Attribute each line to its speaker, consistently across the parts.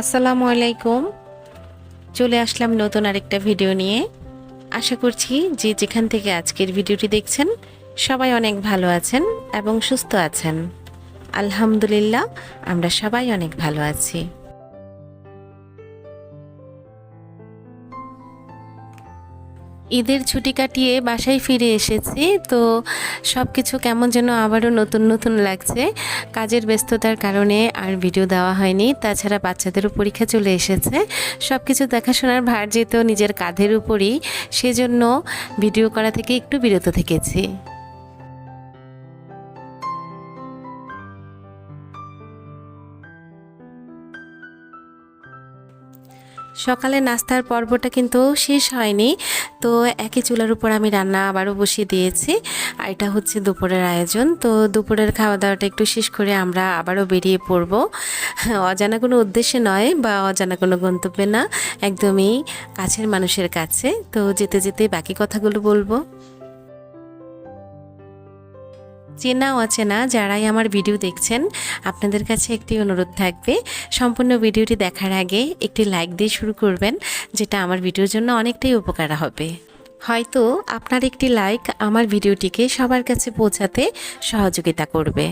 Speaker 1: আসসালামু আলাইকুম। চলে আসলাম নতুন আরেকটা ভিডিও নিয়ে। আশা করছি যে যেখান থেকে আজকের ভিডিওটি দেখছেন, সবাই অনেক ভালো আছেন এবং সুস্থ আছেন। আলহামদুলিল্লাহ, আমরা সবাই অনেক ভালো আছি। ঈদের ছুটি কাটিয়ে বাসায় ফিরে এসেছি। তো সব কিছু কেমন যেন আবারও নতুন নতুন লাগছে। কাজের ব্যস্ততার কারণে আর ভিডিও দেওয়া হয়নি। তাছাড়া বাচ্চাদেরও পরীক্ষা চলে এসেছে। সব কিছু দেখাশোনার ভার যেত নিজের কাঁধের উপরই, সেজন্য ভিডিও করা থেকে একটু বিরত থেকেছি। সকালে নাস্তার পর্বটা কিন্তু শেষ হয়নি। তো একই চুলার উপর আমি রান্না আবারও বসিয়ে দিয়েছি। আর এটা হচ্ছে দুপুরের আয়োজন। তো দুপুরের খাওয়া দাওয়াটা একটু শেষ করে আমরা আবারও বেরিয়ে পড়ব। অজানা কোনো উদ্দেশ্যে নয় বা অজানা কোনো গন্তব্যে না, একদমই কাছের মানুষের কাছে। তো যেতে যেতে বাকি কথাগুলো বলব। চেনা অচেনা যারাই আমার ভিডিও দেখছেন, আপনাদের কাছে একটি অনুরোধ থাকবে। সম্পূর্ণ ভিডিওটি দেখার আগে একটি লাইক দিয়ে শুরু করবেন, যেটা আমার ভিডিওর জন্য অনেকটাই উপকার হবে। হয়তো আপনার একটি লাইক আমার ভিডিওটিকে সবার কাছে পৌঁছাতে সহযোগিতা করবে।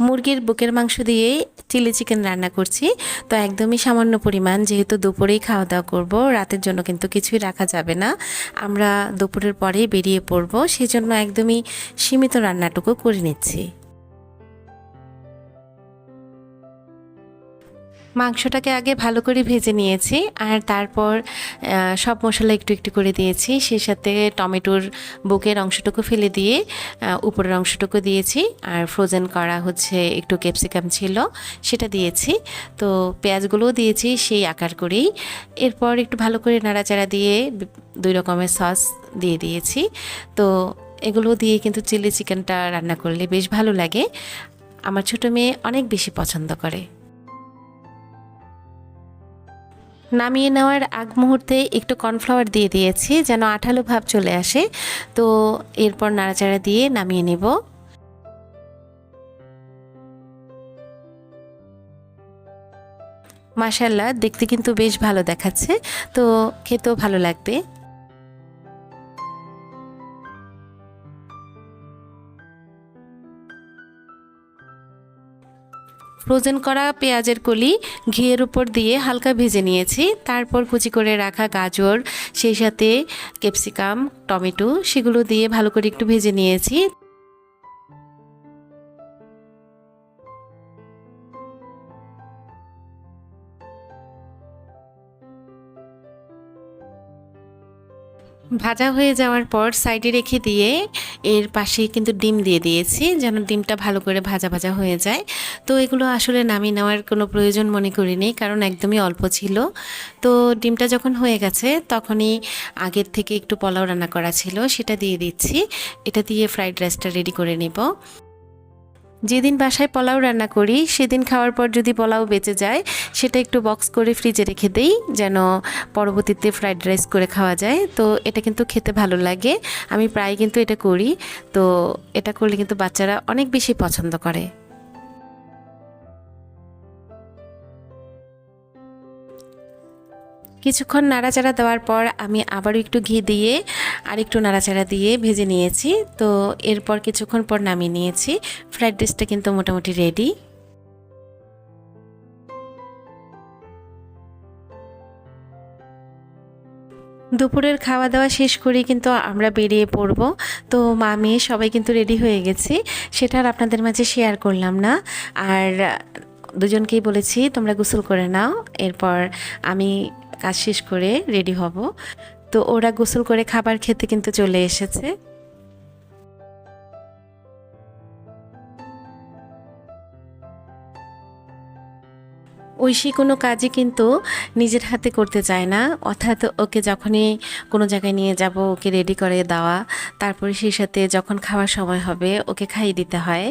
Speaker 1: মুরগির বুকের মাংস দিয়ে চিলি চিকেন রান্না করছি। তো একদমই সামান্য পরিমাণ, যেহেতু দুপুরেই খাওয়া দাওয়া করব, রাতের জন্য কিন্তু কিছুই রাখা যাবে না। আমরা দুপুরের পরেই বেরিয়ে পড়ব, সেজন্য একদমই সীমিত রান্নাটুকু করে নিচ্ছি। মাংসটাকে আগে ভালো করে ভেজে নিয়েছি আর তারপর সব মশলা একটু একটু করে দিয়েছি। সেই সাথে টমেটোর বুকের অংশটুকু ফেলে দিয়ে উপরের অংশটুকু দিয়েছি। আর ফ্রোজেন করা হচ্ছে একটু ক্যাপসিকাম ছিল, সেটা দিয়েছি। তো পেঁয়াজগুলোও দিয়েছি সেই আকার করেই। এরপর একটু ভালো করে নাড়াচাড়া দিয়ে দুই রকমের সস দিয়ে দিয়েছি। তো এগুলো দিয়ে কিন্তু চিলি চিকেনটা রান্না করলে বেশ ভালো লাগে। আমার ছোটো মেয়ে অনেক বেশি পছন্দ করে। নামিয়ে নেওয়ার আগ মুহূর্তে একটু কর্নফ্লাওয়ার দিয়ে দিয়েছি, যেন আঠালো ভাব চলে আসে। তো এরপর নাড়াচাড়া দিয়ে নামিয়ে নেব। মাসাল্লাহ দেখতে কিন্তু বেশ ভালো দেখাচ্ছে। তো খেতেও ভালো লাগবে। ফ্রোজেন করা পেঁয়াজের কলি ঘিয়ের উপর দিয়ে হালকা ভেজে নিয়েছি। তারপর কুচি করে রাখা গাজর, সেই সাথে ক্যাপসিকাম, টমেটো, সেগুলো দিয়ে ভালো করে একটু ভেজে নিয়েছি। ভাজা হয়ে যাওয়ার পর সাইডে রেখে দিয়ে এর পাশে কিন্তু ডিম দিয়ে দিয়েছি, যেন ডিমটা ভালো করে ভাজা ভাজা হয়ে যায়। তো এগুলো আসলে নামিয়ে নেওয়ার কোনো প্রয়োজন মনে করিনি, কারণ একদমই অল্প ছিল। তো ডিমটা যখন হয়ে গেছে, তখনই আগের থেকে একটু পোলাও রান্না করা ছিল, সেটা দিয়ে দিচ্ছি। এটা দিয়ে ফ্রাইড রাইসটা রেডি করে নেব। যেদিন বাসায় পোলাও রান্না করি, সেদিন খাওয়ার পর যদি পোলাও বেঁচে যায়, সেটা একটু বক্স করে ফ্রিজে রেখে দেই, যেন পরবর্তীতে ফ্রাইড রাইস করে খাওয়া যায়। তো এটা কিন্তু খেতে ভালো লাগে। আমি প্রায় কিন্তু এটা করি। তো এটা করলে কিন্তু বাচ্চারা অনেক বেশি পছন্দ করে। কিছুক্ষণ নাড়াচাড়া দেওয়ার পর আমি আবারও একটু ঘি দিয়ে আর একটু নাড়াচাড়া দিয়ে ভেজে নিয়েছি। তো এরপর কিছুক্ষণ পর নামিয়ে নিয়েছি। ফ্রাইড রাইসটা কিন্তু মোটামুটি রেডি দুপুরের খাওয়া দাওয়া শেষ করে কিন্তু আমরা বেরিয়ে পড়ব। তো মা, মেয়ে সবাই কিন্তু রেডি হয়ে গেছি। সেটা আর আপনাদের মাঝে শেয়ার করলাম না। আর দুজনকেই বলেছি, তোমরা গোসল করে নাও। এরপর আমি কাজ শেষ করে রেডি হব। তো ওরা গোসল করে খাবার খেতে কিন্তু চলে এসেছে। ঐশী কোনো কাজই কিন্তু নিজের হাতে করতে চায় না। অর্থাৎ ওকে যখনই কোনো জায়গায় নিয়ে যাব, ওকে রেডি করে দেওয়া, তারপরে সেই সাথে যখন খাওয়ার সময় হবে, ওকে খাইয়ে দিতে হয়।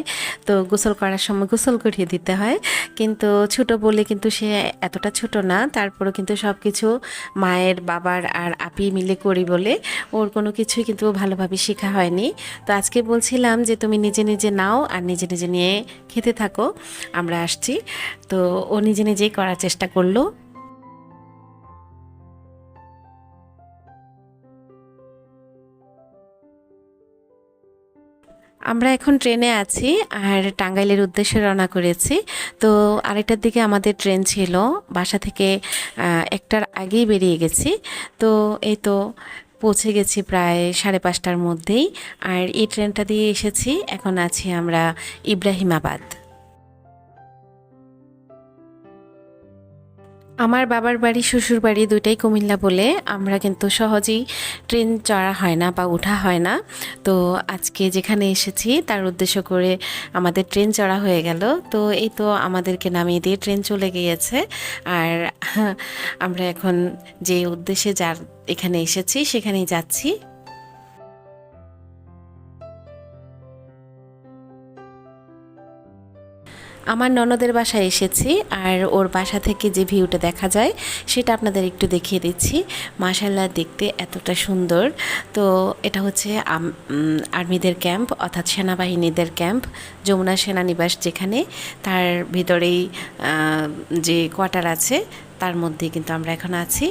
Speaker 1: তো গোসল করার সময় গোসল করিয়ে দিতে হয়। কিন্তু ছোট বলে কিন্তু সে এতটা ছোট না, তারপরেও কিন্তু সব কিছু মায়ের, বাবার আর আপি মিলে করি বলে ওর কোনো কিছুই কিন্তু ভালোভাবে শেখা হয়নি। তো আজকে বলছিলাম যে, তুমি নিজে নিজে নাও আর নিজে নিজে নিয়ে খেতে থাকো। আমরা আসছি। তো ও নিজে নিজেই করার চেষ্টা করল। আমরা এখন ট্রেনে আছি আর টাঙ্গাইলের উদ্দেশ্যে রওনা করেছি। তো আরেকটার দিকে আমাদের ট্রেন ছিল, বাসা থেকে একটার আগেই বেরিয়ে গেছি। তো এই তো পৌঁছে গেছি প্রায় সাড়ে পাঁচটার মধ্যেই। আর এই ট্রেনটা দিয়ে এসেছি, এখন আছি আমরা ইব্রাহিমাবাদ। আমার বাবার বাড়ি, শ্বশুর বাড়ি দুইটাই কুমিল্লা বলে আমরা কিন্তু সহজেই ট্রেন চড়া হয় না বা ওঠা হয় না। তো আজকে যেখানে এসেছি, তার উদ্দেশ্য করে আমাদের ট্রেন চড়া হয়ে গেল। তো এই তো আমাদেরকে নামিয়ে দিয়ে ট্রেন চলে গিয়েছে। আর আমরা এখন যে উদ্দেশ্যে যার এখানে এসেছি, সেখানেই যাচ্ছি। আমার ননদের বাসায় এসেছি আর ওর বাসা থেকে যে ভিউটা দেখা যায় সেটা আপনাদের একটু দেখিয়ে দিচ্ছি। মাশাল্লাহ দেখতে এতটা সুন্দর। তো এটা হচ্ছে আর্মিদের ক্যাম্প অর্থাৎ সেনাবাহিনীদের ক্যাম্প, যমুনা সেনানিবাস যেখানে। তার ভিতরেই যে কোয়ার্টার আছে, তার মধ্যে কিন্তু আমরা এখন আছি।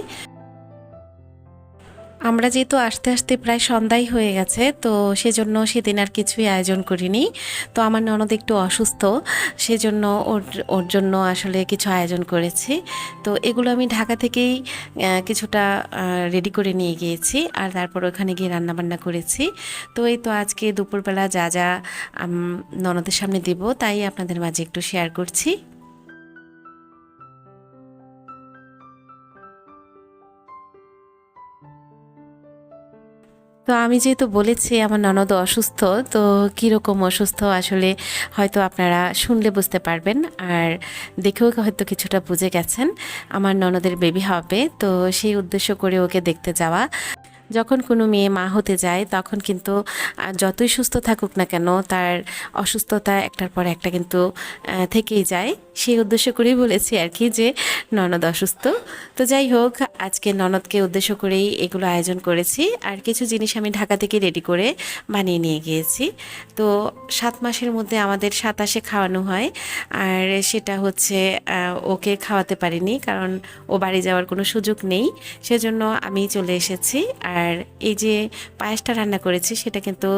Speaker 1: আমরা যেহেতু আস্তে আস্তে প্রায় সন্ধ্যাই হয়ে গেছে, তো সেজন্য সেদিন আর কিছুই আয়োজন করিনি। তো আমার ননদ একটু অসুস্থ, সেজন্য ওর ওর জন্য আসলে কিছু আয়োজন করেছি। তো এগুলো আমি ঢাকা থেকেই কিছুটা রেডি করে নিয়ে গিয়েছি, আর তারপর ওখানে গিয়ে রান্নাবান্না করেছি। তো এই তো আজকে দুপুরবেলা যা যা ননদের সামনে দিব, তাই আপনাদের মাঝে একটু শেয়ার করছি। তো আমি যেহেতু বলেছি আমার ননদ অসুস্থ, তো কীরকম অসুস্থ আসলে হয়তো আপনারা শুনলে বুঝতে পারবেন। আর দেখেও হয়তো কিছুটা বুঝে গেছেন, আমার ননদের বেবি হবে, তো সেই উদ্দেশ্য করে ওকে দেখতে যাওয়া। যখন কোনো মেয়ে মা হতে যায়, তখন কিন্তু যতই সুস্থ থাকুক না কেন, তার অসুস্থতা একটার পর একটা কিন্তু থেকেই যায়। সেই উদ্দেশ্য করেই বলেছি আর কি যে, ননদ অসুস্থ। তো যাই হোক, আজকে ননদকে উদ্দেশ্য করেই এগুলো আয়োজন করেছি। আর কিছু জিনিস আমি ঢাকা থেকে রেডি করে বানিয়ে নিয়ে গিয়েছি। তো সাত মাসের মধ্যে আমাদের সাতাশে খাওয়ানো হয়। আর সেটা হচ্ছে ওকে খাওয়াতে পারিনি, কারণ ও বাড়ি যাওয়ার কোনো সুযোগ নেই। সেজন্য আমি চলে এসেছি। আর এই যে পায়েসটা রান্না করেছি, সেটা কিন্তু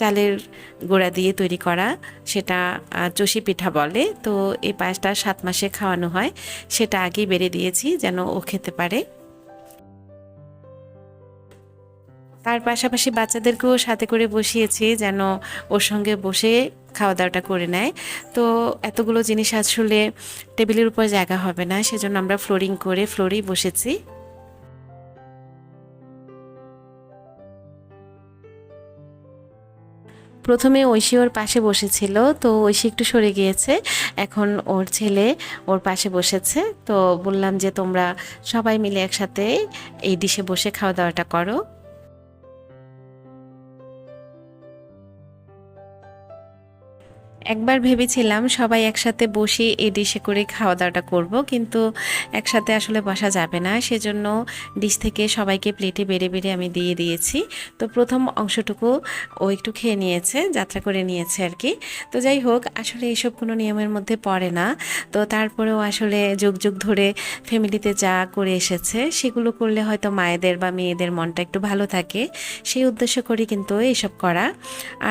Speaker 1: চালের গোড়া দিয়ে তৈরি করা, সেটা চষি পিঠা বলে। তো এই পায়েসটা সাত মাসে খাওয়ানো হয়। সেটা আগেই বেড়ে দিয়েছি যেন ও খেতে পারে। তার পাশাপাশি বাচ্চাদেরকেও সাথে করে বসিয়েছি যেন ওর সঙ্গে বসে খাওয়া দাওয়াটা করে নেয়। তো এতগুলো জিনিস আসলে টেবিলের উপর জায়গা হবে না, সেজন্য আমরা ফ্লোরিং করে ফ্লোরেই বসেছি। প্রথমে ঐশী ওর পাশে বসেছিল, তো ঐশী একটু সরে গিয়েছে। এখন ওর ছেলে ওর পাশে বসেছে, তো বললাম যে তোমরা সবাই মিলে একসাথে এই ডিশে বসে খাওয়া দাওয়াটা করো। একবার ভেবেছিলাম সবাই একসাথে বসে এ ডিশে করে খাওয়া দাওয়াটা করব, কিন্তু একসাথে আসলে বসা যাবে না। সেজন্য ডিশ থেকে সবাইকে প্লেটে বেড়ে বেড়ে আমি দিয়ে দিয়েছি। তো প্রথম অংশটুকু ও একটু খেয়ে নিয়েছে, যাত্রা করে নিয়েছে আর কি। তো যাই হোক, আসলে এসব কোনো নিয়মের মধ্যে পড়ে না। তো তারপরেও আসলে যুগ যুগ ধরে ফ্যামিলিতে যা করে এসেছে, সেগুলো করলে হয়তো মায়েদের বা মেয়েদের মনটা একটু ভালো থাকে। সেই উদ্দেশ্য করে কিন্তু এইসব করা।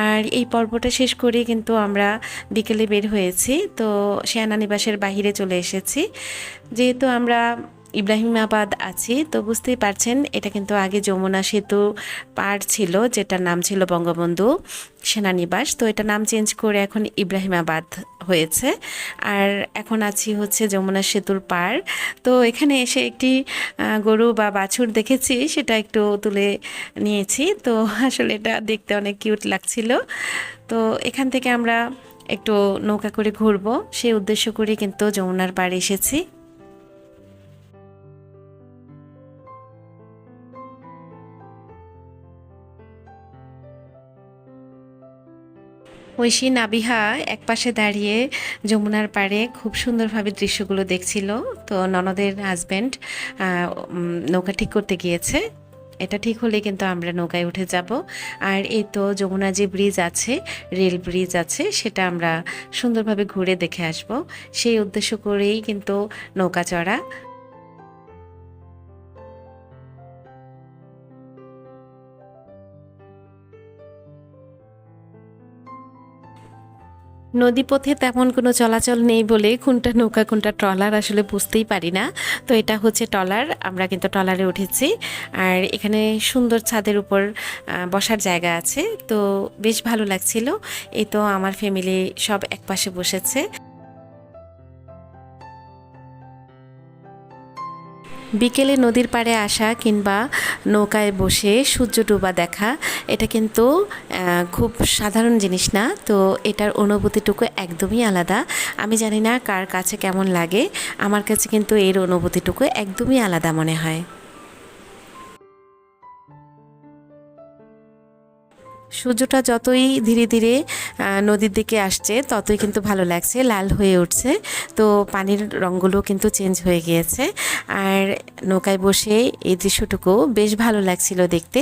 Speaker 1: আর এই পর্বটা শেষ করে কিন্তু আমরা বিকেলে বের হয়েছি। তো সেনানিবাসের বাহিরে চলে এসেছি। যেহেতু আমরা ইব্রাহিমাবাদ আছি, তো বুঝতেই পারছেন, এটা কিন্তু আগে যমুনা সেতু পার ছিল, যেটার নাম ছিল বঙ্গবন্ধু সেনানিবাস। তো এটা নাম চেঞ্জ করে এখন ইব্রাহিমাবাদ হয়েছে। আর এখন আছি হচ্ছে যমুনা সেতুর পার। তো এখানে এসে একটি গরু বা বাছুর দেখেছি, সেটা একটু তুলে নিয়েছি। তো আসলে এটা দেখতে অনেক কিউট লাগছিল। তো এখান থেকে আমরা একটু নৌকা করে ঘুরবো। সেই উদ্দেশ্য করে কিন্তু যমুনার পাড়ে এসেছি। ঐশী নাবিহা এক পাশে দাঁড়িয়ে যমুনার পাড়ে খুব সুন্দরভাবে দৃশ্যগুলো দেখছিল। তো ননদের হাজব্যান্ড নৌকা ঠিক করতে গিয়েছে। এটা ঠিক হলে কিন্তু আমরা নৌকায় উঠে যাব। আর এই তো যমুনা যে ব্রিজ আছে, রেল ব্রিজ আছে, সেটা আমরা সুন্দরভাবে ঘুরে দেখে আসব। সেই উদ্দেশ্য করেই কিন্তু নৌকা চড়া নদীপথে তেমন কোনো চলাচল নেই বলে কোনটা নৌকা, কোনটা ট্রলার আসলে বুঝতেই পারি না। তো এটা হচ্ছে ট্রলার, আমরা কিন্তু ট্রলারে উঠেছি। আর এখানে সুন্দর ছাদের উপর বসার জায়গা আছে। তো বেশ ভালো লাগছিল। এই তো আমার ফ্যামিলি সব একপাশে বসেছে। বিকেলে নদীর পাড়ে আসা কিংবা নৌকায় বসে সূর্য ডুবা দেখা, এটা কিন্তু খুব সাধারণ জিনিস না। তো এটার অনুভূতিটুকু একদমই আলাদা। আমি জানি না কার কাছে কেমন লাগে। আমার কাছে কিন্তু এর অনুভূতিটুকু একদমই আলাদা মনে হয়। সূর্যটা যতই ধীরে ধীরে নদীর দিকে আসছে, ততই কিন্তু ভালো লাগছে, লাল হয়ে উঠছে। তো পানির রঙগুলো কিন্তু চেঞ্জ হয়ে গিয়েছে। আর নৌকায় বসে এই দৃশ্যটুকু বেশ ভালো লাগছিল দেখতে।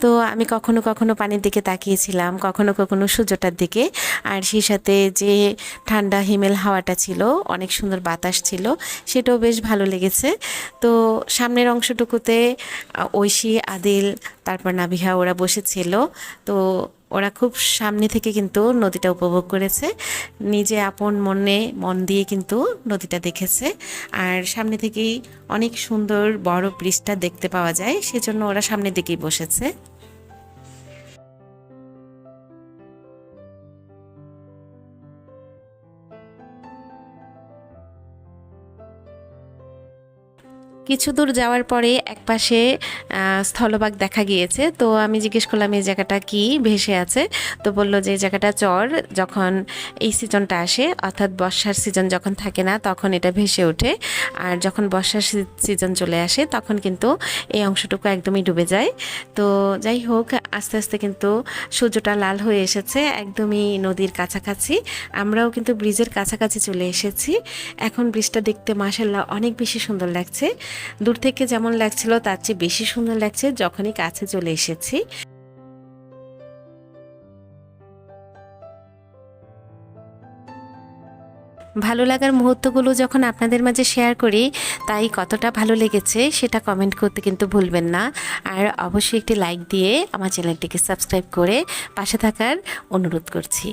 Speaker 1: তো আমি কখনো কখনো পানির দিকে তাকিয়েছিলাম, কখনো কখনো সূর্যটার দিকে। আর সেই সাথে যে ঠান্ডা হিমেল হাওয়াটা ছিল, অনেক সুন্দর বাতাস ছিল, সেটাও বেশ ভালো লেগেছে। তো সামনের অংশটুকুতে ঐশী, আদিল তারপর নাবিহা ওরা বসেছিল। তো ওরা খুব সামনে থেকে কিন্তু নদীটা উপভোগ করেছে। নিজে আপন মনে মন দিয়ে কিন্তু নদীটা দেখেছে। আর সামনে থেকেই অনেক সুন্দর বড় পৃষ্ঠা দেখতে পাওয়া যায়। সেজন্য ওরা সামনের দিকেই বসেছে। কিছু দূর যাওয়ার পরে একপাশে স্থলভাগ দেখা গিয়েছে। তো আমি জিজ্ঞেস করলাম, এই জায়গাটা কি? ভেসে আছে? তো বলল যে জায়গাটা চর। যখন এই সিজনটা আসে, অর্থাৎ বর্ষার সিজন যখন থাকে না, তখন এটা ভেসে ওঠে। আর যখন বর্ষার সিজন চলে আসে, তখন কিন্তু এই অংশটুকু একদমই ডুবে যায়। তো যাই হোক, আস্তে আস্তে কিন্তু সূর্যটা লাল হয়ে এসেছে, একদমই নদীর কাছাকাছি। আমরাও কিন্তু ব্রিজের কাছাকাছি চলে এসেছি। এখন ব্রিজটা দেখতে মাসাল্লাহ অনেক বেশি সুন্দর লাগছে। দূর থেকে যেমন লাগছিল, তার চেয়ে বেশি সুন্দর লাগছে যখনই কাছে চলে এসেছি। ভালো লাগার মুহূর্তগুলো যখন আপনাদের মাঝে শেয়ার করি, তাই কতটা ভালো লেগেছে সেটা কমেন্ট করতে কিন্তু ভুলবেন না। আর অবশ্যই একটি লাইক দিয়ে আমার চ্যানেলটিকে সাবস্ক্রাইব করে পাশে থাকার অনুরোধ করছি।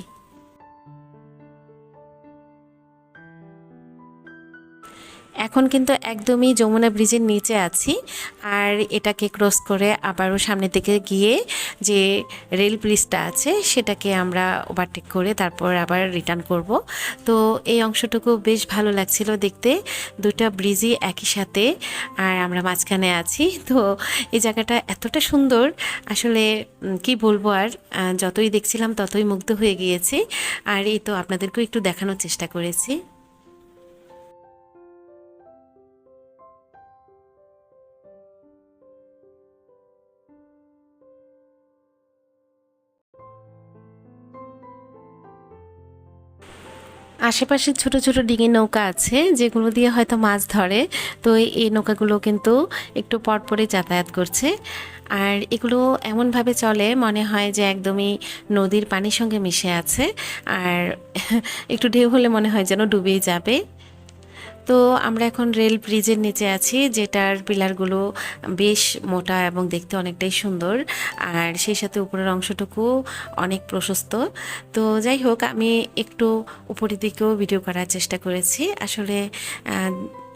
Speaker 1: এখন কিন্তু একদমই যমুনা ব্রিজের নিচে আছি আর এটাকে ক্রস করে আবারও সামনের দিকে গিয়ে যে রেল ব্রিজটা আছে, সেটাকে আমরা ওভারটেক করে তারপর আবার রিটার্ন করব। তো এই অংশটুকু বেশ ভালো লাগছিল দেখতে। দুটা ব্রিজই একই সাথে আর আমরা মাঝখানে আছি। তো এই জায়গাটা এতটা সুন্দর, আসলে কি বলব আর যতই দেখছিলাম ততই মুগ্ধ হয়ে গিয়েছি। আর এই তো আপনাদেরকেও একটু দেখানোর চেষ্টা করেছি। আশেপাশে ছোট ছোট ডিঙি নৌকা আছে, যেগুলো দিয়ে হয়তো মাছ ধরে। তো এই নৌকাগুলো কিন্তু একটু পরপরই যাতায়াত করছে। আর এগুলো এমনভাবে চলে, মনে হয় যে একদমই নদীর পানির সঙ্গে মিশে আছে। আর একটু ঢেউ হলে মনে হয় যেন ডুবেই যাবে। তো আমরা এখন রেল ব্রিজের নিচে আছি, যেটার পিলারগুলো বেশ মোটা এবং দেখতে অনেকটাই সুন্দর। আর সেই সাথে উপরের অংশটুকু অনেক প্রশস্ত। তো যাই হোক, আমি একটু উপরের দিকেও ভিডিও করার চেষ্টা করেছি। আসলে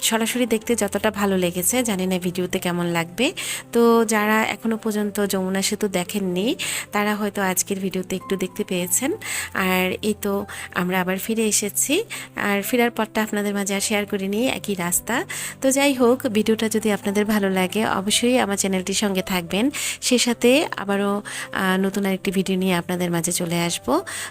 Speaker 1: সরাসরি দেখতে যতটা ভালো লেগেছে, জানি না ভিডিওতে কেমন লাগবে। তো যারা এখনও পর্যন্ত যমুনা সেতু দেখেননি, তারা হয়তো আজকের ভিডিওতে একটু দেখতে পেয়েছেন। আর এই তো আমরা আবার ফিরে এসেছি। আর ফেরার পরটা আপনাদের মাঝে আর শেয়ার করিনি, একই রাস্তা। তো যাই হোক, ভিডিওটা যদি আপনাদের ভালো লাগে, অবশ্যই আমার চ্যানেলটির সঙ্গে থাকবেন। সে সাথে আবারও নতুন আরেকটি ভিডিও নিয়ে আপনাদের মাঝে চলে আসব।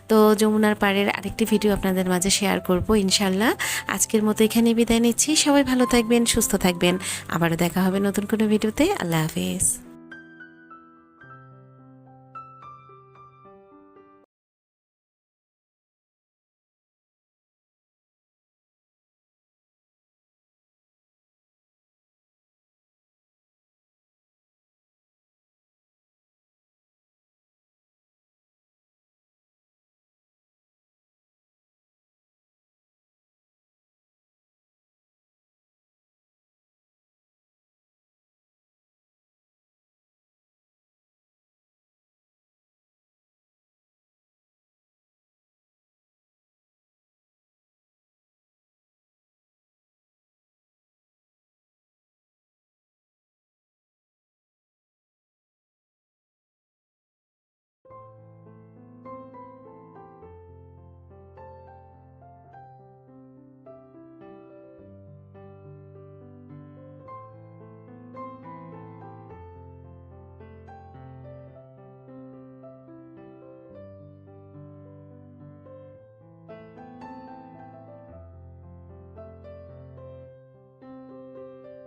Speaker 1: তো যমুনার পাড়ের আরেকটি ভিডিও আপনাদের মাঝে শেয়ার করব, ইনশাল্লাহ। আজকের মতো এখানে বিদায় নিচ্ছি। সবাই ভালো থাকবেন সুস্থ থাকবেন। আবারও দেখা হবে নতুন কোনো ভিডিওতে। আল্লাহ হাফেজ।